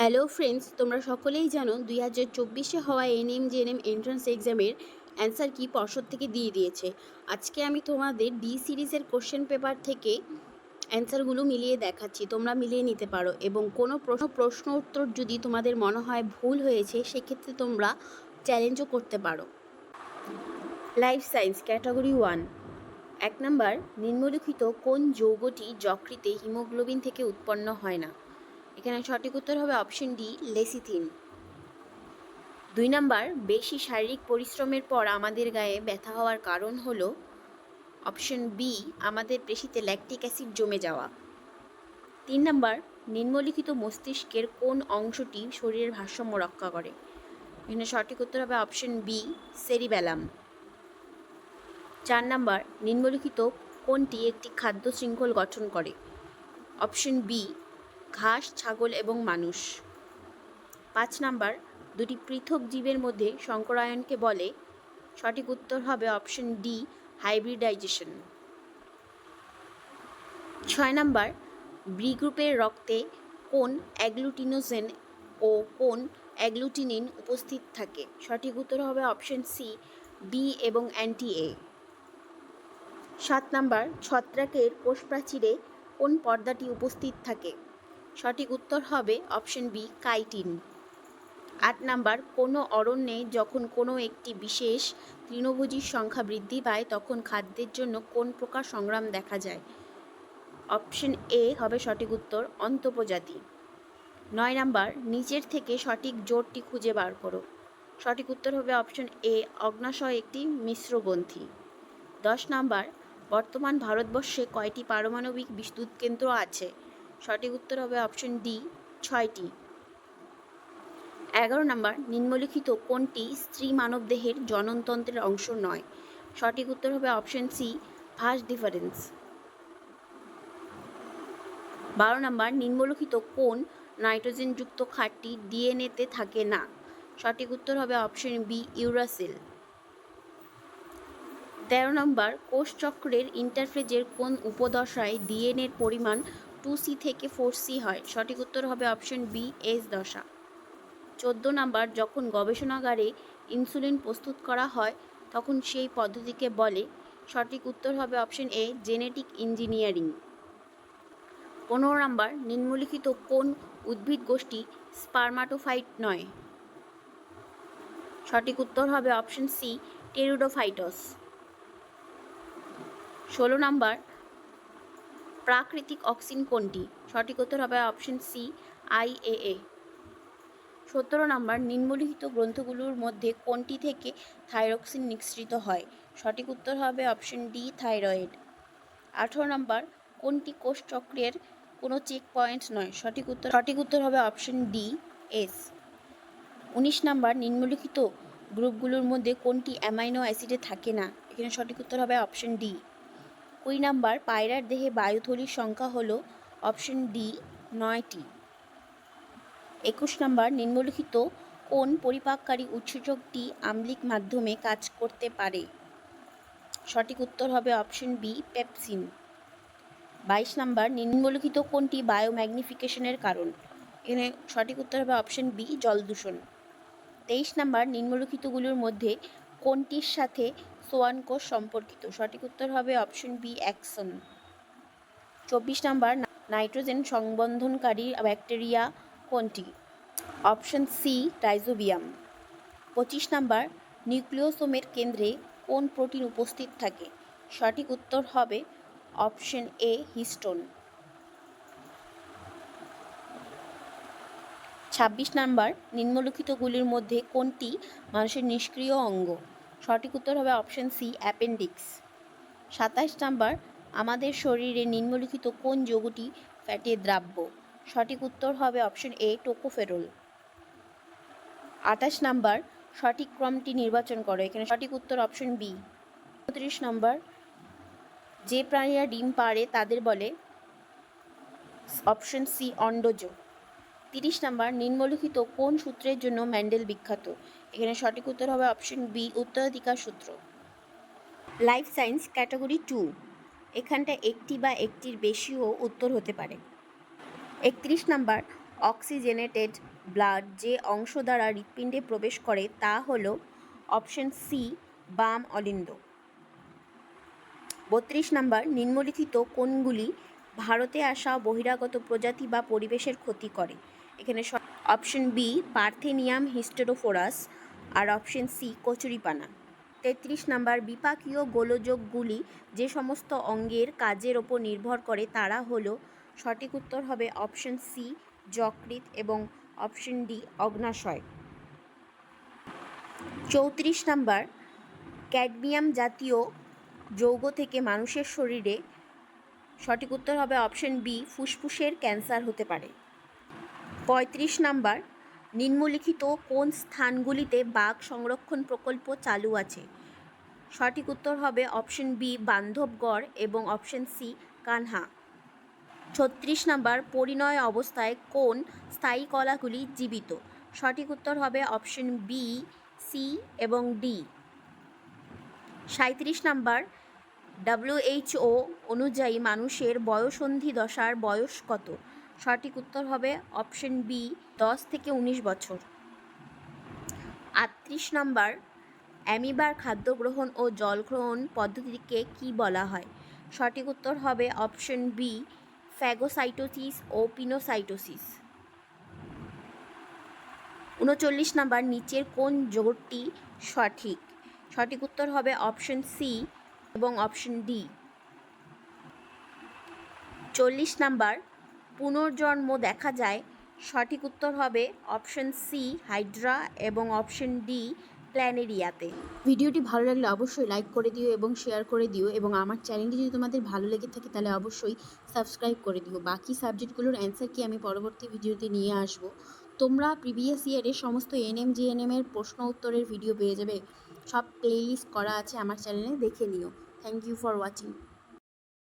Hello friends তোমরা সকলেই জানো দুই হাজার চব্বিশে হওয়া এনএম জেএনএম এন্ট্রান্স এক্সামের অ্যান্সার কি পর্ষদ থেকে দিয়ে দিয়েছে। আজকে আমি তোমাদের ডি সিরিজের কোশ্চেন পেপার থেকে অ্যান্সারগুলো মিলিয়ে দেখাচ্ছি, তোমরা মিলিয়ে নিতে পারো এবং কোনো প্রশ্ন প্রশ্ন উত্তর যদি তোমাদের মনে হয় ভুল হয়েছে, সেক্ষেত্রে তোমরা চ্যালেঞ্জও করতে পারো। লাইফ সায়েন্স ক্যাটাগরি ওয়ান এক নম্বর নিম্নলিখিত কোন যৌগটি যকৃতে হিমোগ্লোবিন থেকে উৎপন্ন হয় না? এখানে সঠিক উত্তর হবে অপশন ডি লেসিথিন দুই নাম্বার, বেশি শারীরিক পরিশ্রমের পর আমাদের গায়ে ব্যথা হওয়ার কারণ হলো অপশন বি আমাদের পেশিতে ল্যাকটিক অ্যাসিড জমে যাওয়া। তিন নাম্বার, নিম্নলিখিত মস্তিষ্কের কোন অংশটি শরীরের ভারসাম্য রক্ষা করে? এখানে সঠিক উত্তর হবে অপশন বি সেরিবেলাম চার নাম্বার, নিম্নলিখিত কোনটি একটি খাদ্য শৃঙ্খল গঠন করে? অপশন বি ঘাস, ছাগল এবং মানুষ। পাঁচ নাম্বার, দুটি পৃথক জীবের মধ্যে সংকরায়নকে বলে, সঠিক উত্তর হবে অপশন ডি, হাইব্রিডাইজেশন। ছয় নাম্বার, বি গ্রুপের রক্তে কোন অ্যাগ্লুটিনোজেন ও কোন অ্যাগ্লুটিনিন উপস্থিত থাকে? সঠিক উত্তর হবে অপশন সি বি এবং অ্যান্টি এ সাত নাম্বার, ছত্রাকের কোষ প্রাচীরে কোন পর্দাটি উপস্থিত থাকে? সঠিক উত্তর হবে অপশন বি, কাইটিন। আট নাম্বার, কোনো অরণ্যে যখন কোনো একটি বিশেষ তৃণভোজীর সংখ্যা বৃদ্ধি পায়, তখন খাদ্যের জন্য কোন প্রকার সংগ্রাম দেখা যায়? অপশন এ হবে সঠিক উত্তর, অন্তঃপ্রজাতি। নয় নাম্বার, নিচের থেকে সঠিক জোরটি খুঁজে বার করো। সঠিক উত্তর হবে অপশন এ, অগ্নাশয় একটি মিশ্র গ্রন্থি। দশ নাম্বার, বর্তমান ভারতবর্ষে কয়টি পারমাণবিক বিদ্যুৎ কেন্দ্র আছে? সঠিক উত্তর হবে অপশন ডি ছয়টি। এগারো নম্বর, নিম্নলিখিত কোনটি স্ত্রী মানবদেহের জননতন্ত্রের অংশ নয়? সঠিক উত্তর হবে অপশন সি ভাস ডিফারেন্স বারো নম্বর, নিম্নলিখিত কোন নাইট্রোজেনযুক্ত খাটটি ডিএনএতে থাকে না? সঠিক উত্তর হবে অপশন বি ইউরাসিল। তেরো নম্বর কোষচক্রের ইন্টারফেজের কোন উপদশায় ডিএনএর পরিমাণ টু সি থেকে ফোর সি হয়। সঠিক উত্তর হবে অপশন বি, এস দশা। চোদ্দ নাম্বার, যখন গবেষণাগারে ইনসুলিন প্রস্তুত করা হয়, তখন সেই পদ্ধতিকে বলে। সঠিক উত্তর হবে অপশন এ, জেনেটিক ইঞ্জিনিয়ারিং। পনেরো নাম্বার, নিম্নলিখিত কোন উদ্ভিদ গোষ্ঠী স্পার্মাটোফাইট নয়? সঠিক উত্তর হবে অপশন সি, টেরুডোফাইটস। ষোলো নাম্বার প্রাকৃতিক অক্সিন কোনটি? সঠিক উত্তর হবে অপশন সি আইএএ সতেরো নম্বর, নিম্নলিখিত গ্রন্থগুলোর মধ্যে কোনটি থেকে থাইরক্সিন নিঃসৃত হয়? সঠিক উত্তর হবে অপশন ডি থাইরয়েড। আঠেরো নম্বর, কোনটি কোষ চক্রের কোনো চেক পয়েন্ট নয়? সঠিক উত্তর সঠিক উত্তর হবে অপশন ডি এস উনিশ নাম্বার, নিম্নলিখিত গ্রুপগুলোর মধ্যে কোনটি অ্যামাইনো অ্যাসিডে থাকে না? এখানে সঠিক উত্তর হবে অপশন ডি কুড়ি নাম্বার পায়রার দেহে বায়ুথলির সংখ্যা হলো অপশন ডি নয়টি। একুশ নাম্বার নিম্নলিখিত কোন পরিপাককারী উৎসেচকটি আম্লিক মাধ্যমে কাজ করতে পারে? সঠিক উত্তর হবে অপশন বি পেপসিন। বাইশ নাম্বার নিম্নলিখিত কোনটি বায়োম্যাগনিফিকেশনের কারণ? এখানে সঠিক উত্তর হবে অপশন বি জলদূষণ। তেইশ নাম্বার নিম্নলিখিতগুলোর মধ্যে কোনটির সাথে সোয়ান কোষ সম্পর্কিত। সঠিক উত্তর হবে অপশন বি, অ্যাকসন। চব্বিশ নাম্বার নাইট্রোজেন সংবন্ধনকারী ব্যাকটেরিয়া কোনটি? Option C, rhizobium. পঁচিশ নাম্বার, নিউক্লিওসোমের কেন্দ্রে কোন প্রোটিন উপস্থিত থাকে? সঠিক উত্তর হবে অপশন এ, হিস্টোন। ছাব্বিশ নাম্বার, নিম্নলিখিতগুলির মধ্যে কোনটি মানুষের নিষ্ক্রিয় অঙ্গ? সঠিক উত্তর হবে অপশন সি, অ্যাপেন্ডিক্স। সাতাশ নাম্বার, আমাদের শরীরে নিম্নলিখিত কোন যোগটি ফ্যাটি দ্রাব্য? সঠিক উত্তর হবে অপশন এ, টোকোফেরল। আঠাশ নাম্বার, সঠিক ক্রমটি নির্বাচন করো। এখানে সঠিক উত্তর অপশন বি। উনত্রিশ নম্বর, যে প্রাণীরা ডিম পাড়ে তাদের বলে অপশন সি, অন্ডজ। তিরিশ নাম্বার, নিম্নলিখিত কোন সূত্রের জন্য ম্যান্ডেল বিখ্যাত? এখানে সঠিক উত্তর হবে অপশন বি উত্তরাধিকার সূত্র। লাইফ সায়েন্স ক্যাটাগরি টু এখানটা একটি বা একটির বেশিও উত্তর হতে পারে। একত্রিশ নাম্বার অক্সিজেনেটেড ব্লাড যে অংশ দ্বারা হৃৎপিণ্ডে প্রবেশ করে তা হল অপশন সি বাম অলিন্দ। বত্রিশ নাম্বার, নিম্নলিখিত কোনগুলি ভারতে আসা বহিরাগত প্রজাতি বা পরিবেশের ক্ষতি করে? এখানে অপশন বি পার্থেনিয়াম হিস্টেরোফোরাস আর অপশন সি কচুরিপানা তেত্রিশ নাম্বার, বিপাকীয় গোলযোগগুলি যে সমস্ত অঙ্গের কাজের ওপর নির্ভর করে, তারা হলো, সঠিক উত্তর হবে অপশন সি যকৃৎ এবং অপশন ডি অগ্নাশয়। চৌত্রিশ নাম্বার, ক্যাডমিয়াম জাতীয় যৌগ থেকে মানুষের শরীরে সঠিক উত্তর হবে অপশন বি ফুসফুসের ক্যান্সার হতে পারে। পঁয়ত্রিশ নাম্বার, নিম্নলিখিত কোন স্থানগুলিতে বাঘ সংরক্ষণ প্রকল্প চালু আছে? সঠিক উত্তর হবে অপশন বি, বান্ধবগড় এবং অপশন সি, কানহা। ছত্রিশ নাম্বার, পরিণয় অবস্থায় কোন স্থায়ী কলাগুলি জীবিত? সঠিক উত্তর হবে অপশন বি, সি এবং ডি। সাঁত্রিশ নাম্বার ডাব্লিউএইচও অনুযায়ী মানুষের বয়সন্ধি দশার বয়স কত? সঠিক উত্তর হবে অপশন বি, দশ থেকে উনিশ বছর। আটত্রিশ নাম্বার, অ্যামিবার খাদ্য গ্রহণ ও জল গ্রহণ পদ্ধতিকে কি বলা হয়? সঠিক উত্তর হবে অপশন বি, ফ্যাগোসাইটোসিস ও পিনোসাইটোসিস। উনচল্লিশ নাম্বার, নিচের কোন জোটটি সঠিক? সঠিক উত্তর হবে অপশন সি এবং অপশন ডি। চল্লিশ নাম্বার পুনর্জন্ম দেখা যায়, সঠিক উত্তর হবে অপশন সি হাইড্রা এবং অপশন ডি প্ল্যানেরিয়াতে। ভিডিওটি ভালো লাগলে অবশ্যই লাইক করে দিও এবং শেয়ার করে দিও এবং আমার চ্যানেলটি যদি তোমাদের ভালো লেগে থাকে তাহলে অবশ্যই সাবস্ক্রাইব করে দিও। বাকি সাবজেক্টগুলোর অ্যান্সার কি আমি পরবর্তী ভিডিওতে নিয়ে আসব। তোমরা প্রিভিয়াস ইয়ারের সমস্ত এনএম জিএনএম এর প্রশ্ন উত্তরের ভিডিও পেয়ে যাবে। সব প্লেলিস্ট করা আছে আমার চ্যানেলে, দেখে নিও। Thank you for watching.